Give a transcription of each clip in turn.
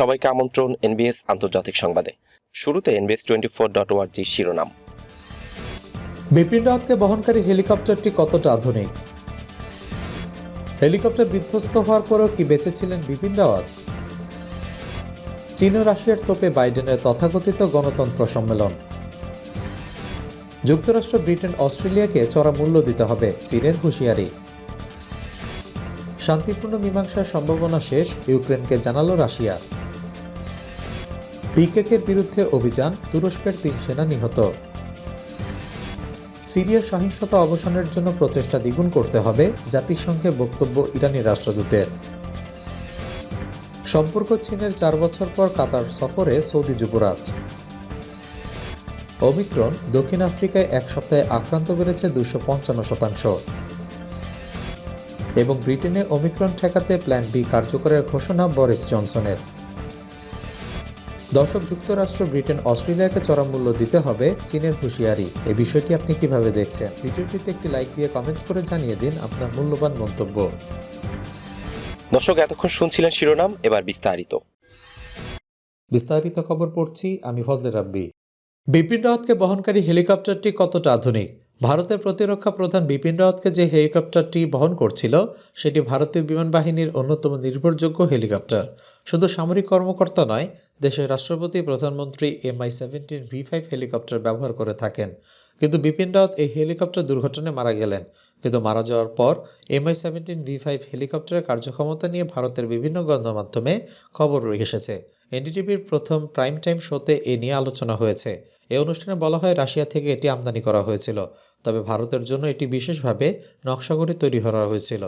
সবাইকে আমন্ত্রণ এনবিএস আন্তর্জাতিক সংবাদে। শুরুতে এনবিএস টোয়েন্টি ফোর ডট শিরোনাম। বিপিন রাওয়াতকে বহনকারী হেলিকপ্টারটি কতটা আধুনিক? হেলিকপ্টার বিধ্বস্ত হওয়ার পরও কি বেঁচে ছিলেন বিপিন রাওয়াত? চীন ও রাশিয়ার তোপে বাইডেনের তথাকথিত গণতন্ত্র সম্মেলন। যুক্তরাষ্ট্র, ব্রিটেন, অস্ট্রেলিয়াকে চড়া মূল্য দিতে হবে চীনের হুঁশিয়ারি। শান্তিপূর্ণ মীমাংসার সম্ভাবনা শেষ, ইউক্রেনকে জানালো রাশিয়া। পিকেকের বিরুদ্ধে অভিযান, তুরস্কের তিন সেনা নিহত। সিরিয়ার সহিংসতা অবসানের জন্য প্রচেষ্টা দ্বিগুণ করতে হবে, জাতিসংঘে বক্তব্য ইরানি রাষ্ট্রদূতের। সম্পর্ক চীনের চার বছর পর কাতার সফরে সৌদি যুবরাজ। অমিক্রণ দক্ষিণ আফ্রিকায় এক সপ্তাহে আক্রান্ত বেড়েছে দুশো পঞ্চান্ন শতাংশ। এবং ব্রিটেনে অমিক্রণ ঠেকাতে প্ল্যান বি কার্যকরের ঘোষণা বরিস জনসনের। দর্শক যুক্তরাষ্ট্র ব্রিটেন অস্ট্রেলিয়াকে চড়া মূল্য দিতে হবে চীনের হুঁশিয়ারি। এই বিষয়টি আপনি কীভাবে দেখছেন? ভিডিওটিতে একটি লাইক দিয়ে কমেন্ট করে জানিয়ে দিন আপনার মূল্যবান মন্তব্য। দর্শক এতক্ষণ শুনছিলেন শিরোনাম এবার বিস্তারিত। বিস্তারিত খবর পড়ছি আমি ফজলে রাব্বি। বিপিন রাওয়াতকে বহনকারী হেলিকপ্টারটি কতটা আধুনিক? ভারতের প্রতিরক্ষা প্রধান বিপিন রাওয়াতকে যে হেলিকপ্টারটি বহন করছিল, সেটি ভারতীয় বিমান বাহিনীর অন্যতম নির্ভরযোগ্য হেলিকপ্টার। শুধু সামরিক কর্মকর্তা নয়, দেশের রাষ্ট্রপতি, প্রধানমন্ত্রী MI seventeen V five helicopter ব্যবহার করে থাকেন। কিন্তু বিপিন রাওয়াত এই হেলিকপ্টার দুর্ঘটনায় মারা গেলেন। কিন্তু মারা যাওয়ার পর এমআই সেভেন্টিন ভি ফাইভ হেলিকপ্টারের কার্যক্ষমতা নিয়ে ভারতের বিভিন্ন গণমাধ্যমে খবর এসেছে। এনডিটিভির প্রথম প্রাইম টাইম শোতে এ নিয়ে আলোচনা হয়েছে। এই অনুষ্ঠানে বলা হয়, রাশিয়া থেকে এটি আমদানি করা হয়েছিল। তবে ভারতের জন্য এটি বিশেষভাবে নকশা করে তৈরি করা হয়েছিল।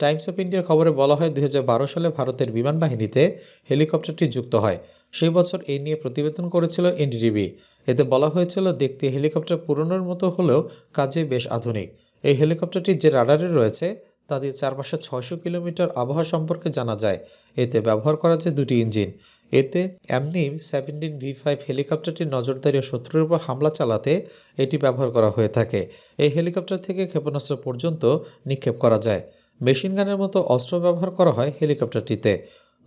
টাইমস অফ ইন্ডিয়ার খবরে বলা হয়, দুই হাজার বারো সালে ভারতের বিমান বাহিনীতে হেলিকপ্টারটি যুক্ত হয়। সেই বছর এই নিয়ে প্রতিবেদন করেছিল এনডিটিভি। এতে বলা হয়েছিল, দেখতে হেলিকপ্টার পুরনোর মতো হলেও কাজে বেশ আধুনিক। এই হেলিকপ্টারটি যে রাডারে রয়েছে তাদের চারপাশে ছয়শো কিলোমিটার আবহাওয়া সম্পর্কে জানা যায়। এতে ব্যবহার করা যায় দুটি ইঞ্জিন। এতে এমনি সেভেন্টিন ভি ফাইভ হেলিকপ্টারটির নজরদারি ও শত্রুর উপর হামলা চালাতে এটি ব্যবহার করা হয়ে থাকে। এই হেলিকপ্টার থেকে ক্ষেপণাস্ত্র পর্যন্ত নিক্ষেপ করা যায়। মেশিন গানের মতো অস্ত্র ব্যবহার করা হয় হেলিকপ্টারটিতে।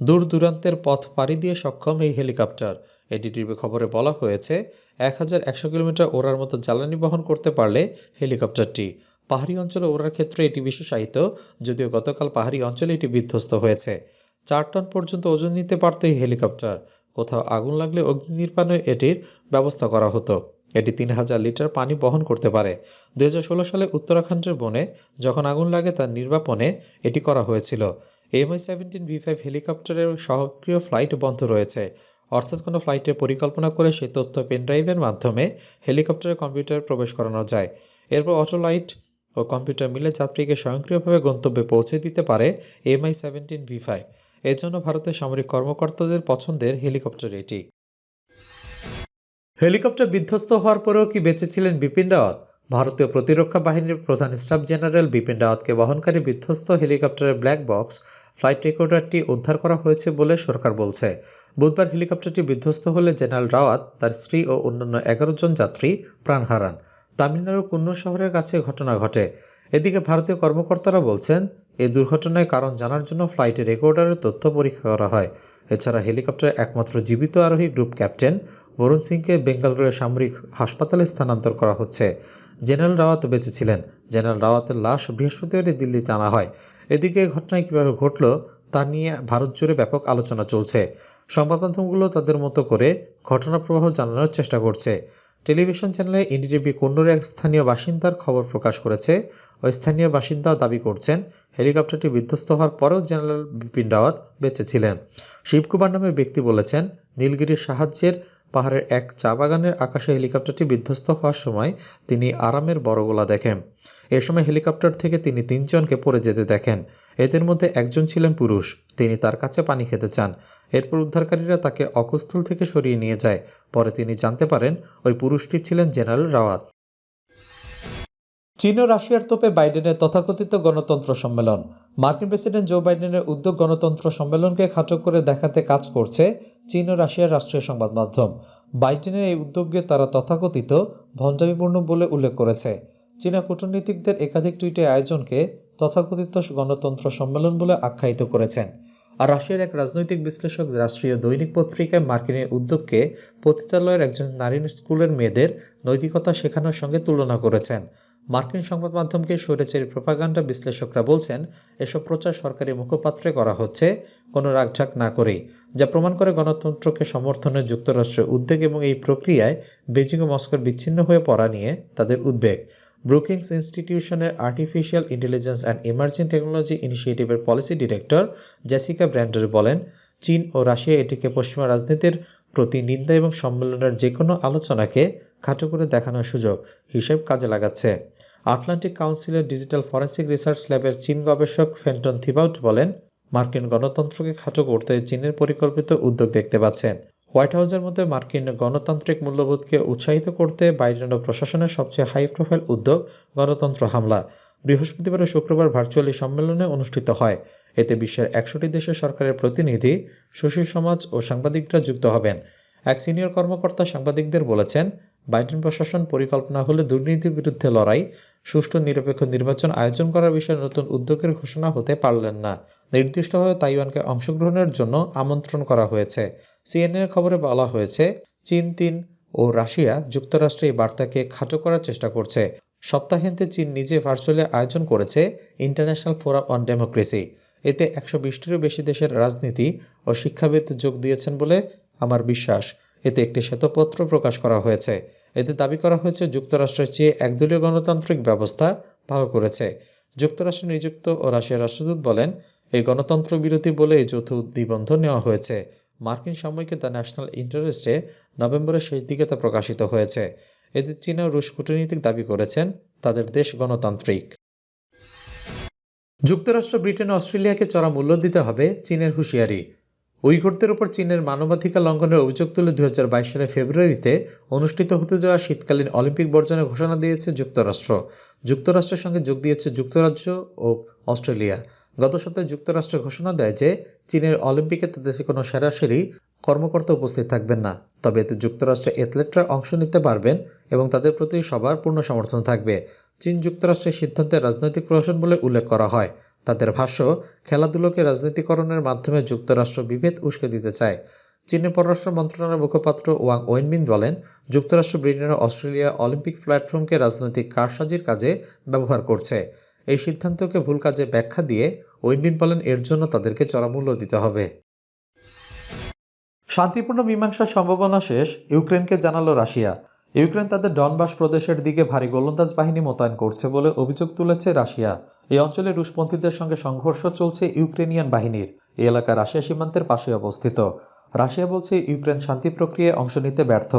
দূর দূরান্তের পথ পাড়ি দিয়ে সক্ষম এই হেলিকপ্টার। এডিটিভি খবরে বলা হয়েছে এক হাজার একশো কিলোমিটার ওড়ার মতো জ্বালানি বহন করতে পারলে হেলিকপ্টারটি পাহাড়ি অঞ্চলে ওড়ার ক্ষেত্রে এটি বিশেষায়িত যদিও গতকাল পাহাড়ি অঞ্চলে এটি বিধ্বস্ত হয়েছে। চার টন পর্যন্ত ওজন নিতে পারত এই হেলিকপ্টার। কোথাও আগুন লাগলে অগ্নি নির্বাণে এটির ব্যবস্থা করা হতো। এটি তিন হাজার লিটার পানি বহন করতে পারে। দু হাজার ষোলো সালে উত্তরাখণ্ডের বনে যখন আগুন লাগে তার নির্বাপনে এটি করা হয়েছিল। এমআই সেভেন্টিন ভি ফাইভ হেলিকপ্টারের সক্রিয় ফ্লাইট বন্ধ রয়েছে। অর্থাৎ কোনো ফ্লাইটের পরিকল্পনা করে সেই তথ্য পেনড্রাইভের মাধ্যমে হেলিকপ্টারের কম্পিউটারে প্রবেশ করানো যায়। এরপর অটোলাইট ও কম্পিউটার মিলে যাত্রীকে স্বয়ংক্রিয়ভাবে গন্তব্যে পৌঁছে দিতে পারে এমআই সেভেন্টিন ভি ফাইভ। এর জন্য ভারতের সামরিক কর্মকর্তাদের পছন্দের হেলিকপ্টার এটি। হেলিকপ্টার বিধ্বস্ত হওয়ার পরেও কি বেঁচে ছিলেন বিপিন রাওয়াত? ভারতীয় প্রতিরক্ষা বাহিনীর প্রধান স্টাফ জেনারেল বিপিন রাওয়াতকে বহনকারী বিধ্বস্ত হেলিকপ্টারের ব্ল্যাক বক্স, ফ্লাইট রেকর্ডারটি উদ্ধার করা হয়েছে বলে সরকার বলছে। বুধবার হেলিকপ্টারটি বিধ্বস্ত হলে জেনারেল রাওয়াত, তার স্ত্রী ও অন্যান্য এগারো জন যাত্রী প্রাণ হারান। তামিলনাড়ুর কুন্ন শহরের কাছে ঘটনা ঘটে। এদিকে ভারতীয় কর্মকর্তারা বলছেন এই দুর্ঘটনায় কারণ জানার জন্য ফ্লাইটের রেকর্ডারের তথ্য পরীক্ষা করা হয়। এছাড়া হেলিকপ্টারে একমাত্র জীবিত আরোহী গ্রুপ ক্যাপ্টেন বরুণ সিংকে বেঙ্গালুরুর সামরিক হাসপাতালে স্থানান্তর করা হচ্ছে। জেনারেল রাওয়াত বেঁচে ছিলেন। জেনারেল রাওয়াতের লাশ বৃহস্পতিবারই দিল্লিতে আনা হয়। এদিকে ঘটনায় কীভাবে ঘটল, তা নিয়ে ভারত জুড়ে ব্যাপক আলোচনা চলছে। সংবাদ মাধ্যমগুলো তাদের মতো করে ঘটনা প্রবাহ জানানোর চেষ্টা করছে। টেলিভিশন চ্যানেলে এনডিটিভি কন্নুর এক স্থানীয় বাসিন্দার খবর প্রকাশ করেছে। ওই স্থানীয় বাসিন্দা দাবি করছেন, হেলিকপ্টারটি বিধ্বস্ত হওয়ার পরেও জেনারেল বিপিন রাওয়াত বেঁচে ছিলেন। শিবকুমার নামে ব্যক্তি বলেছেন, নীলগিরির সাহায্যের পাহাড়ের এক চা বাগানের আকাশে হেলিকপ্টারটি বিধ্বস্ত হওয়ার সময় তিনি আরামের বড়গোলা দেখেন। এ সময় হেলিকপ্টার থেকে তিনি তিনজনকে পড়ে যেতে দেখেন। এদের মধ্যে একজন ছিলেন পুরুষ। তিনি তার কাছে পানি খেতে চান। এরপর উদ্ধারকারীরা তাকে অকুস্থল থেকে সরিয়ে নিয়ে যায়। পরে তিনি জানতে পারেন, ওই পুরুষটি ছিলেন জেনারেল রাওয়াত। চীন ও রাশিয়ার তোপে বাইডেনের তথাকথিত গণতন্ত্র সম্মেলন। মার্কিন প্রেসিডেন্ট জো বাইডেনের উদ্যোগ গণতন্ত্র সম্মেলনকে খাটো করে দেখাতে কাজ করছে চীন ও রাশিয়ার রাষ্ট্রীয় সংবাদ মাধ্যম বাইডেনের এই উদ্যোগকে তারা তথাকথিত ভণ্ডামিপূর্ণ বলে উল্লেখ করেছে। চীনা কূটনীতিকদের একাধিক টুইটে আয়োজনকে তথাকথিত গণতন্ত্র সম্মেলন বলে আখ্যায়িত করেছেন। আর রাশিয়ার এক রাজনৈতিক বিশ্লেষক রাষ্ট্রীয় দৈনিক পত্রিকায় মার্কিনের উদ্যোগকে পতিতালয়ের একজন নারী স্কুলের মেয়েদের নৈতিকতা শেখানোর সঙ্গে তুলনা করেছেন। মার্কিন সংবাদ মাধ্যমকে স্বৈরাচারী প্রপাগান্ডা বিশ্লেষকরা বলছেন, এসব প্রচার সরকারি মুখপাত্রে করা হচ্ছে, কোনো রাগঢাক না করেই, যা প্রমাণ করে গণতন্ত্রকে সমর্থনের যুক্তরাষ্ট্রের উদ্বেগ এবং এই প্রক্রিয়ায় বেজিং ও মস্কোর বিচ্ছিন্ন হয়ে পড়া নিয়ে তাদের উদ্বেগ। Brookings ইনস্টিটিউশনের artificial intelligence and emerging technology ইনিশিয়েটিভের policy director Jessica Brander বলেন, চীন ও রাশিয়া এটিকে পশ্চিমা রাজনীতির প্রতি নিন্দা এবং সম্মেলনের যে কোনো আলোচনাকে খাটো করে দেখানোর সুযোগ হিসেব কাজে লাগাচ্ছে। আটলান্টিক কাউন্সিলের ডিজিটাল ফরেন্সিক রিসার্চ ল্যাবের চীন গবেষক ফেন্টন থিবাউট বলেন, মার্কিন গণতন্ত্রকে খাটো করতে চীনের পরিকল্পিত উদ্যোগ দেখতে পাচ্ছেন। হোয়াইট হাউসের মধ্যে মার্কিন গণতান্ত্রিক মূল্যবোধকে উৎসাহিত করতে বাইডেন প্রশাসনের সবচেয়ে হাই প্রোফাইল উদ্যোগ গণতন্ত্র হামলা। বৃহস্পতিবার ও শুক্রবার ভার্চুয়ালি সম্মেলনে অনুষ্ঠিত হয়। এতে বিশ্বের একশোটি দেশের সরকারের প্রতিনিধি, সুশীল সমাজ ও সাংবাদিকরা যুক্ত হবেন। এক সিনিয়র কর্মকর্তা সাংবাদিকদের বলেছেন, বাইডেন প্রশাসন পরিকল্পনা হলে দুর্নীতির বিরুদ্ধে লড়াই, সুষ্ঠু নিরপেক্ষ নির্বাচন আয়োজন করার বিষয়ে নতুন উদ্যোগের ঘোষণা হতে পারলেন না। নির্দিষ্টভাবে তাইওয়ানকে অংশগ্রহণের জন্য আমন্ত্রণ করা হয়েছে। সিএনএর খবরে বলা হয়েছে, চীন, তিন ও রাশিয়া যুক্তরাষ্ট্রে এই বার্তাকে খাটো করার চেষ্টা করছে। সপ্তাহান্তে চীন নিজে ভার্চুয়ালি আয়োজন করেছে ইন্টারন্যাশনাল ফোরাম অন ডেমোক্রেসি। এতে একশো বিশটিরও বেশি দেশের রাজনীতি ও শিক্ষাবিদ যোগ দিয়েছেন বলে আমার বিশ্বাস। এতে একটি শ্বেতপত্র প্রকাশ করা হয়েছে। এতে দাবি করা হয়েছে, যুক্তরাষ্ট্রের চেয়ে একদলীয় গণতান্ত্রিক ব্যবস্থা ভালো করেছে। যুক্তরাষ্ট্রে নিযুক্ত ও রাশিয়ার রাষ্ট্রদূত বলেন, এই গণতন্ত্র বিরোধী বলে এই যৌথ নিবন্ধ নেওয়া হয়েছে। মার্কিন সাময়িকী দ্য ন্যাশনাল ইন্টারেস্টে নভেম্বরের শেষ দিকে তা প্রকাশিত হয়েছে। এতে চীন রুশ কূটনীতিক দাবি করেছেন তাদের দেশ গণতান্ত্রিক। যুক্তরাষ্ট্র, ব্রিটেন অস্ট্রেলিয়াকে চড়া মূল্য দিতে হবে চীনের হুঁশিয়ারি। উইঘুরদের উপর চীনের মানবাধিকার লঙ্ঘনের অভিযোগ তুলে দুই হাজার বাইশ সালের ফেব্রুয়ারিতে অনুষ্ঠিত হতে যাওয়া শীতকালীন অলিম্পিক বর্জনের ঘোষণা দিয়েছে যুক্তরাষ্ট্র। যুক্তরাষ্ট্রের সঙ্গে যোগ দিয়েছে যুক্তরাজ্য ও অস্ট্রেলিয়া। গত সপ্তাহে যুক্তরাষ্ট্র ঘোষণা দেয় যে চীনের অলিম্পিকে তাদের কোনো সরাসরি কর্মকর্তা উপস্থিত থাকবেন না। তবে এতে যুক্তরাষ্ট্রের অ্যাথলেটরা অংশ নিতে পারবেন এবং তাদের প্রতি সবার পূর্ণ সমর্থন থাকবে। চীন যুক্তরাষ্ট্রের সিদ্ধান্তে রাজনৈতিক প্রহসন বলে উল্লেখ করা হয়। তাদের ভাষ্য, খেলাধুলোকে রাজনীতিকরণের মাধ্যমে যুক্তরাষ্ট্র বিভেদ উস্কে দিতে চায়। চীনের পররাষ্ট্র মন্ত্রণালয়ের মুখপাত্র ওয়াং ওয়েনবিন বলেন, যুক্তরাষ্ট্র, ব্রিটেন ও অস্ট্রেলিয়া অলিম্পিক প্ল্যাটফর্মকে রাজনৈতিক কারসাজির কাজে ব্যবহার করছে। এই সিদ্ধান্তকে ভুল কাজে ব্যাখ্যা দিয়ে ওয়েনবিন বলেন এর জন্য তাদেরকে চড়ামূল্য দিতে হবে। শান্তিপূর্ণ মীমাংসার সম্ভাবনা শেষ, ইউক্রেনকে জানালো রাশিয়া। ইউক্রেন তাদের ডনবাস প্রদেশের দিকে ভারী গোলন্দাজ বাহিনী মোতায়েন করছে বলে অভিযোগ তুলেছে রাশিয়া। এই অঞ্চলে রুশপন্থীদের সঙ্গে সংঘর্ষ চলছে ইউক্রেনিয়ান বাহিনীর। এই এলাকা রাশিয়া সীমান্তের পাশে অবস্থিত। রাশিয়া বলছে, ইউক্রেন শান্তি প্রক্রিয়ায় অংশ নিতে ব্যর্থ।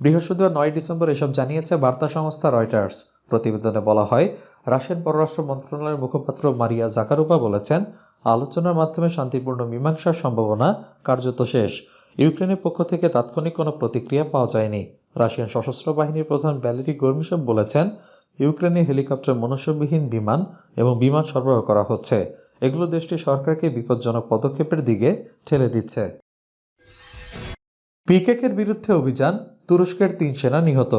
বৃহস্পতিবার নয় ডিসেম্বর এসব জানিয়েছে বার্তা সংস্থা রয়টার্স। প্রতিবেদনে বলা হয়, রাশিয়ান পররাষ্ট্র মন্ত্রণালয়ের মুখপাত্র মারিয়া জাকারুপা বলেছেন, আলোচনার মাধ্যমে শান্তিপূর্ণ মীমাংসার সম্ভাবনা কার্যত শেষ। ইউক্রেনের পক্ষ থেকে তাৎক্ষণিক কোনো প্রতিক্রিয়া পাওয়া যায়নি। রাশিয়ান সশস্ত্র বাহিনীর প্রধান ব্যালেরি গর্মিসব বলেছেন, ইউক্রেনে হেলিকপ্টার মনুষ্যবিহীন বিমান এবং বিমান সরবরাহ করা হচ্ছে। এগুলো দেশটির সরকারকে বিপজ্জনক পদক্ষেপের দিকে ঠেলে দিচ্ছে। পিকেকের বিরুদ্ধে অভিযান তুরস্কের তিন সেনা নিহত।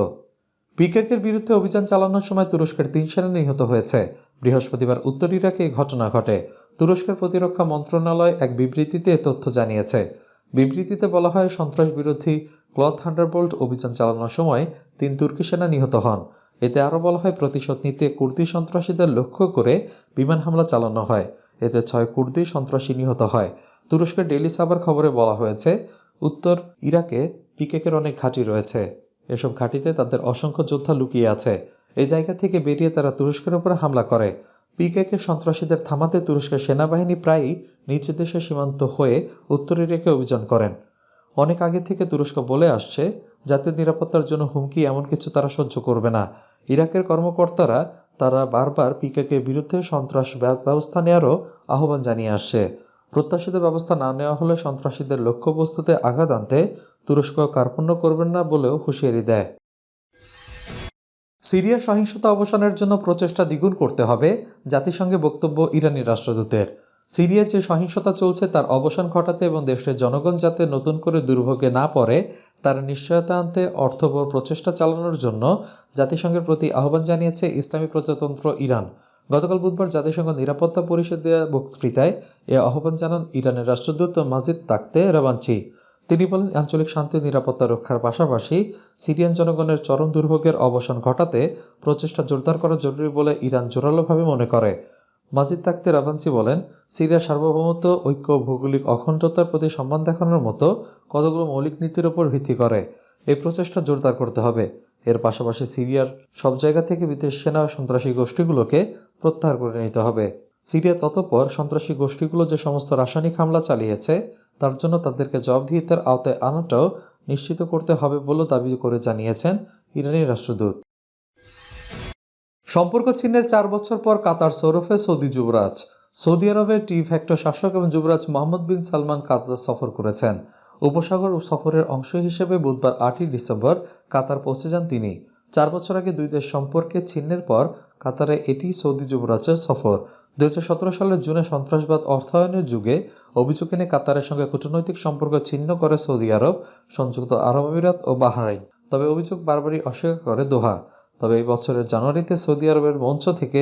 পিকেকের বিরুদ্ধে অভিযান চালানোর সময় তুরস্কের তিন সেনা নিহত হয়েছে। বৃহস্পতিবার উত্তর ইরাকে ঘটনা ঘটে। তুরস্কের প্রতিরক্ষা মন্ত্রণালয় এক বিবৃতিতে তথ্য জানিয়েছে। বিবৃতিতে বলা হয়, সন্ত্রাস বিরোধী ক্লথ থান্ডারবোল্ট অভিযান চালানোর সময় তিন তুর্কি সেনা নিহত হন। এতে আরও বলা হয়, প্রতিশোধ নিতে কুর্দি সন্ত্রাসীদের লক্ষ্য করে বিমান হামলা চালানো হয়। এতে ছয় কুর্দি সন্ত্রাসী নিহত হয়। তুরস্কের ডেইলি সাবার খবরে বলা হয়েছে, উত্তর ইরাকে পিকেকের অনেক ঘাঁটি রয়েছে। এসব ঘাঁটিতে তাদের অসংখ্য যোদ্ধা লুকিয়ে আছে। এই জায়গা থেকে বেরিয়ে তারা তুরস্কের উপর হামলা করে। পিকেকে সন্ত্রাসীদের থামাতে তুরস্কের সেনাবাহিনী প্রায়ই নিজ দেশে সীমান্ত হয়ে উত্তর ইরাকে অভিযান করেন। অনেক আগে থেকে তুরস্ক বলে আসছে, জাতীয় নিরাপত্তার জন্য হুমকি এমন কিছু তারা সহ্য করবে না। ইরাকের কর্মকর্তারা তারা বারবার পিকেকে বিরুদ্ধে সন্ত্রাস ব্যবস্থা নেওয়ারও আহ্বান জানিয়ে আসছে। প্রত্যাশিত ব্যবস্থা না নেওয়া হলে সন্ত্রাসীদের লক্ষ্যবস্তুতে আঘাত আনতে তুরস্ক কার্পণ্য করবেন না বলেও হুঁশিয়ারি দেয়। সিরিয়া সহিংসতা অবসানের জন্য প্রচেষ্টা দ্বিগুণ করতে হবে, জাতিসংঘে বক্তব্য ইরানি রাষ্ট্রদূতের। সিরিয়া যে সহিংসতা চলছে তার অবসান ঘটাতে এবং দেশের জনগণ যাতে নতুন করে দুর্ভোগে না পড়ে, তার নিশ্চয়তা আনতে অর্থবহ প্রচেষ্টা চালানোর জন্য জাতিসংঘের প্রতি আহ্বান জানিয়েছে ইসলামী প্রজাতন্ত্র ইরান। গতকাল বুধবার জাতিসংঘ নিরাপত্তা পরিষদ দেওয়া বক্তৃতায় এ আহ্বান জানান ইরানের রাষ্ট্রদূত মাজিদ তাকতে রাবাঞ্চি। তিনি বলেন, আঞ্চলিক শান্তি, নিরাপত্তা রক্ষার পাশাপাশি সিরিয়ান জনগণের চরম দুর্ভোগের অবসান ঘটাতে প্রচেষ্টা জোরদার করা জরুরি বলে ইরান জোরালোভাবে মনে করে। মাজিদ তাকতে রাবাঞ্চি বলেন, সিরিয়ার সার্বভৌমত্ব, ঐক্য, ভৌগোলিক অখণ্ডতার প্রতি সম্মান দেখানোর মতো কতগুলো মৌলিক নীতির উপর ভিত্তি করে। এই প্রচেষ্টা জোরদার করতে হবে। এর পাশাপাশি সিরিয়ার সব জায়গা থেকে বিদেশ সেনা সন্ত্রাসী গোষ্ঠীগুলোকে প্রত্যাহার করে নিতে হবে। সিরিয়া ততপর সন্ত্রাসী গোষ্ঠীগুলো যে সমস্ত রাসায়নিক হামলা চালিয়েছে, তার জন্য তাদেরকে জবাবদিহিতার আওতায় আনাটাও নিশ্চিত করতে হবে বলে দাবি করে জানিয়েছেন ইরানি রাষ্ট্রদূত। সম্পর্ক ছিন্নের চার বছর পর কাতার সৌরফে সৌদি যুবরাজ। সৌদি আরবের টি ফ্যাক্টর শাসক এবং যুবরাজ মোহাম্মদ বিন সালমান কাতার সফর করেছেন। উপসাগর সফরের অংশ হিসেবে বুধবার আটই ডিসেম্বর কাতার পৌঁছে যান তিনি। চার বছর আগে দুই দেশ সম্পর্কে ছিন্নের পর কাতারে এটি সৌদি যুবরাজের সফর। দুই হাজার সতেরো সালের জুনে সন্ত্রাসবাদ অর্থায়নের যুগে অভিযোগ এনে কাতারের সঙ্গে কূটনৈতিক সম্পর্ক ছিন্ন করে সৌদি আরব, সংযুক্ত আরব আমিরাত ও বাহরাইন। তবে অভিযোগ বারবারই অস্বীকার করে দোহা। তবে এই বছরের জানুয়ারিতে সৌদি আরবের মঞ্চ থেকে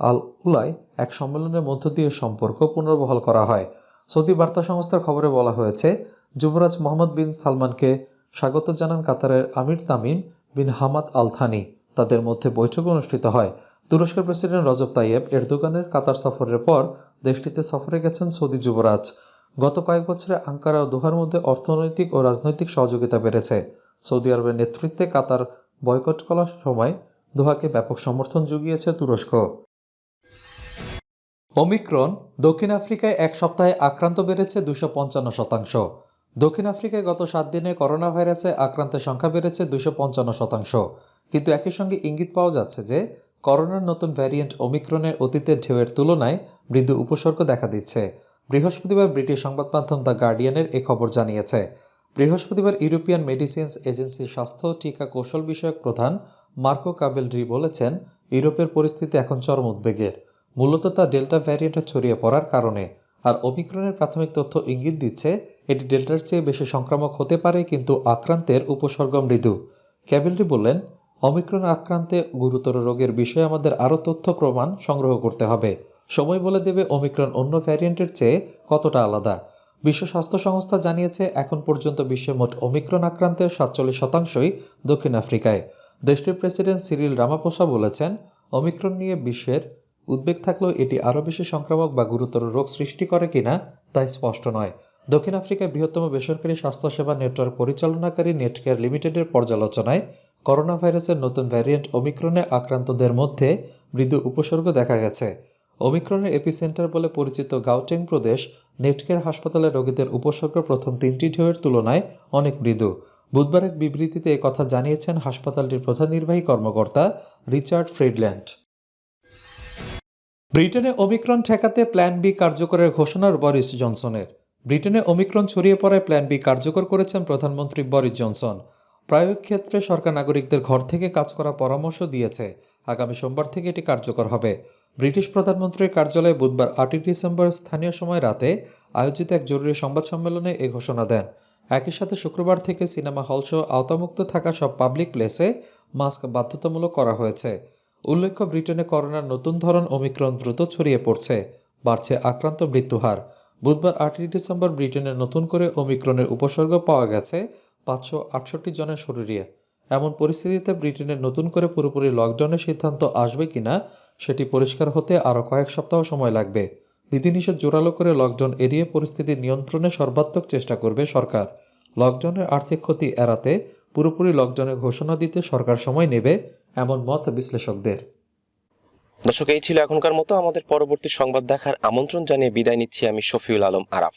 আল উলায় এক সম্মেলনের মধ্য দিয়ে সম্পর্ক পুনর্বহাল করা হয়। সৌদি বার্তা সংস্থার খবরে বলা হয়েছে, যুবরাজ মোহাম্মদ বিন সালমানকে স্বাগত জানান কাতারের আমির Tamim bin Hamad Al Thani তাদের মধ্যে বৈঠক অনুষ্ঠিত হয়। তুরস্কের প্রেসিডেন্ট রজব তাইয়েব এরদোগানের কাতার সফরের পর দেশটিতে সফরে গেছেন সৌদি যুবরাজ। গত কয়েক বছরে আঙ্কারা ও দোহার মধ্যে অর্থনৈতিক ও রাজনৈতিক সহযোগিতা বেড়েছে। সৌদি আরবের নেতৃত্বে কাতার বয়কট করার সময় দোহাকে ব্যাপক সমর্থন জুগিয়েছে তুরস্ক। ওমিক্রন দক্ষিণ আফ্রিকায় এক সপ্তাহে আক্রান্ত বেড়েছে দুশো পঞ্চান্ন শতাংশ। দক্ষিণ আফ্রিকায় গত সাত দিনে করোনা ভাইরাসে আক্রান্তের সংখ্যা বেড়েছে দুশো পঞ্চান্ন শতাংশ। কিন্তু একই সঙ্গে ইঙ্গিত পাওয়া যাচ্ছে যে, করোনার নতুন ভ্যারিয়েন্ট ওমিক্রনের অতীতের ঢেউয়ের তুলনায় মৃদু উপসর্গ দেখা দিচ্ছে। বৃহস্পতিবার ব্রিটিশ সংবাদ মাধ্যম দ্য গার্ডিয়ানের এ খবর জানিয়েছে। বৃহস্পতিবার ইউরোপিয়ান মেডিসিনস এজেন্সির স্বাস্থ্য টিকা কৌশল বিষয়ক প্রধান মার্কো কাবেলরি বলেছেন, ইউরোপের পরিস্থিতি এখন চরম উদ্বেগের। মূলত তা ডেল্টা ভ্যারিয়েন্টে ছড়িয়ে পড়ার কারণে। আর ওমিক্রনের প্রাথমিক তথ্য ইঙ্গিত দিচ্ছে, এটি ডেল্টার চেয়ে বেশি সংক্রামক হতে পারে কিন্তু আক্রান্তের উপসর্গ মৃদু। ক্যাবেলরি বললেন অমিক্রন আক্রান্তে গুরুতর রোগের বিষয়ে আমাদের আরও তথ্য প্রমাণ সংগ্রহ করতে হবে। সময় বলে দেবে ওমিক্রন অন্য ভ্যারিয়েন্টের চেয়ে কতটা আলাদা। বিশ্ব স্বাস্থ্য সংস্থা জানিয়েছে, এখন পর্যন্ত বিশ্বে মোট ওমিক্রন আক্রান্তের সাতচল্লিশ শতাংশই দক্ষিণ আফ্রিকায়। দেশটির প্রেসিডেন্ট সিরিল রামাপোসা বলেছেন, ওমিক্রন নিয়ে বিশ্বের উদ্বেগ থাকলেও এটি আরও বেশি সংক্রামক বা গুরুতর রোগ সৃষ্টি করে কিনা তা স্পষ্ট নয়। দক্ষিণ আফ্রিকায় বৃহত্তম বেসরকারি স্বাস্থ্যসেবা নেটওয়ার্ক পরিচালনাকারী নেটকেয়ার লিমিটেডের পর্যালোচনায় করোনা ভাইরাসের নতুন ভ্যারিয়েন্ট ওমিক্রনে আক্রান্তদের মধ্যে মৃদু উপসর্গ দেখা গেছে। ওমিক্রনের এপিসেন্টার বলে পরিচিত গাউটেং প্রদেশ নেটকেয়ার হাসপাতালে রোগীদের উপসর্গ প্রথম তিনটি ঢেউয়ের তুলনায় অনেক মৃদু। বুধবার এক বিবৃতিতে কথা জানিয়েছেন হাসপাতালটির প্রধান নির্বাহী কর্মকর্তা রিচার্ড ফ্রিডল্যান্ড। ব্রিটেনে ওমিক্রন ঠেকাতে প্ল্যান বি কার্যকরের ঘোষণার বরিস জনসনের। ব্রিটেনে ওমিক্রন ছড়িয়ে পড়ায় প্ল্যান বি কার্যকর করেছেন প্রধানমন্ত্রী বরিস জনসন। প্রায়োগিক ক্ষেত্রে সরকার নাগরিকদের ঘর থেকে কাজ করার পরামর্শ দিয়েছে। আগামী সোমবার থেকে এটি কার্যকর হবে। ব্রিটিশ প্রধানমন্ত্রীর কার্যালয়ে বুধবার আটই ডিসেম্বর স্থানীয় সময় রাতে আয়োজিত এক জরুরি সংবাদ সম্মেলনে এই ঘোষণা দেন। একই সাথে শুক্রবার থেকে সিনেমা হলসহ আওতামুক্ত থাকা সব পাবলিক প্লেসে মাস্ক বাধ্যতামূলক করা হয়েছে। উল্লেখ্য, ব্রিটেনে করোনার নতুন ধরন ওমিক্রন দ্রুত ছড়িয়ে পড়ছে। বাড়ছে আক্রান্ত মৃত্যুহার বুধবার আটই ডিসেম্বর ব্রিটেনে নতুন করে ওমিক্রনের উপসর্গ পাওয়া গেছে পাঁচশো আটষট্টি জনের শরীরে। এমন পরিস্থিতিতে ব্রিটেনের নতুন করে পুরোপুরি লকডাউনের সিদ্ধান্ত আসবে কিনা, সেটি পরিষ্কার হতে আরও কয়েক সপ্তাহ সময় লাগবে। বিধিনিষেধ জোরালো করে লকডাউন এড়িয়ে পরিস্থিতি নিয়ন্ত্রণে সর্বাত্মক চেষ্টা করবে সরকার। লকডাউনের আর্থিক ক্ষতি এড়াতে পুরোপুরি লকডাউনের ঘোষণা দিতে সরকার সময় নেবে। এমন মত বিশ্লেষকদের। দর্শক, এই ছিল এখনকার মতো। আমাদের পরবর্তী সংবাদ দেখার আমন্ত্রণ জানিয়ে বিদায় নিচ্ছি আমি শফিউল আলম আরাফ।